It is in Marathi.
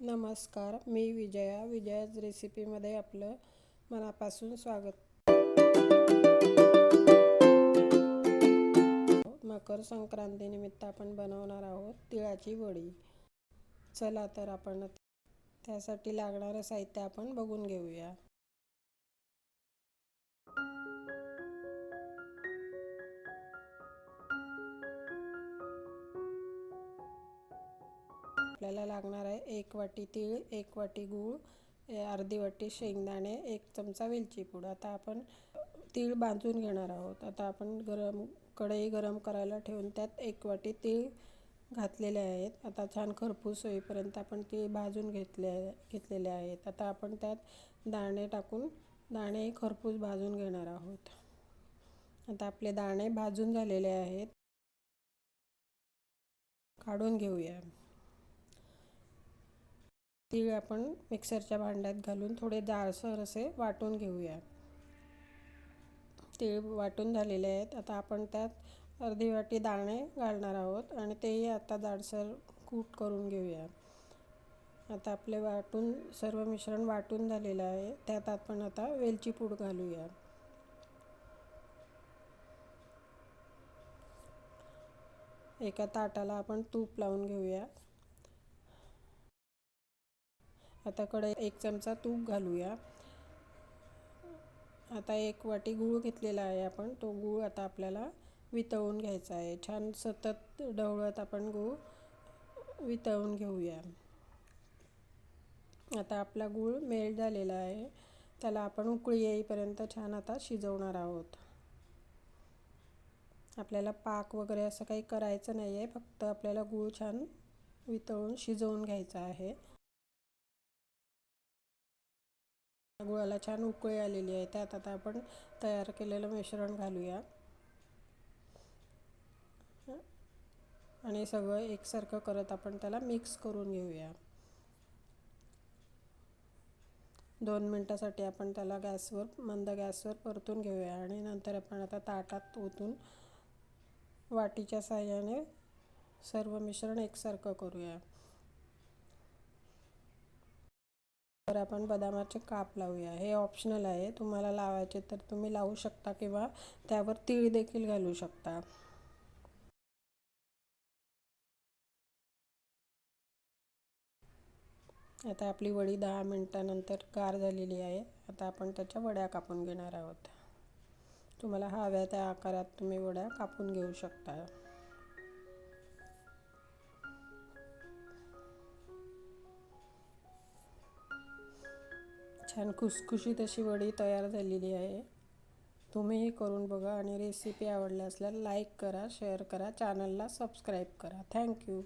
नमस्कार मी विजया. विजयाच रेसिपीमध्ये आपलं मनापासून स्वागत. मकर संक्रांतीनिमित्त आपण बनवणार आहोत तिळाची वडी. चला तर आपण त्यासाठी लागणारं साहित्य आपण बघून घेऊया. आपल्याला लागणार आहे एक वाटी तीळ एक वाटी गूळ अर्धी वाटी शेंगदाणे एक चमचा वेलची पूड. आता आपण तीळ भाजून घेणार आहोत. आता आपण गरम कढई गरम करायला ठेवून त्यात एक वाटी तीळ घातलेले आहेत. आता छान खरपूस होईपर्यंत आपण तीळ भाजून घेतले घेतलेले आहेत. आता आपण त्यात दाणे टाकून दाणे खरपूस भाजून घेणार आहोत. आता आपले दाणे भाजून झालेले आहेत. काढून घेऊया. तीळ आपण मिक्सरच्या भांड्यात घालून थोडे जाडसर असे वाटून घेऊया. तीळ वाटून झालेले आहेत. आता आपण त्यात अर्धी वाटी दाणे घालणार आहोत आणि तेही आता जाडसर कूट करून घेऊया. आता आपले वाटून सर्व मिश्रण वाटून झालेलं आहे. त्यात आपण आता वेलची पूड घालूया. एका ताटाला आपण तूप लावून घेऊया. आता कडे एक चमचा तूप घालूया. आता एक वाटी गूळ घेतलेला आहे आपण. तो गूळ आता आपल्याला वितळून घ्यायचा आहे. छान सतत ढवळत आपण गूळ वितळून घेऊया. आता आपला गूळ मेल्ट झालेला आहे. त्याला आपण उकळी येईपर्यंत छान आता शिजवणार आहोत. आपल्याला पाक वगैरे असं काही करायचं नाही आहे फक्त आपल्याला गूळ छान वितळून शिजवून घ्यायचा आहे. गुळाला छान उकळी आलेली आहे. त्यात आता आपण तयार केलेलं मिश्रण घालूया. आणि सगळं एकसारखं करत आपण त्याला मिक्स करून घेऊया. दोन मिनटासाठी आपण त्याला गॅसवर मंद गॅसवर परतून घेऊया. आणि नंतर आपण आता ताटात ओतून वाटीच्या साह्याने सर्व मिश्रण एकसारखं करूया. तर आपण बदामाचे काप लावूया. हे ऑप्शनल आहे. तुम्हाला लावायचे तर तुम्ही लावू शकता किंवा त्यावर तीळ देखील घालू शकता. आता आपली वडी दहा मिनटानंतर गार झालेली आहे. आता आपण त्याच्या वड्या कापून घेणार आहोत. तुम्हाला हव्या त्या आकारात तुम्ही वड्या कापून घेऊ शकता. छान खुसखुशीत अशी वडी तयार झालेली आहे. तुम्हीही करून बघा आणि रेसिपी आवडल्या असल्यास लाईक करा शेअर करा चॅनलला सबस्क्राईब करा. थँक्यू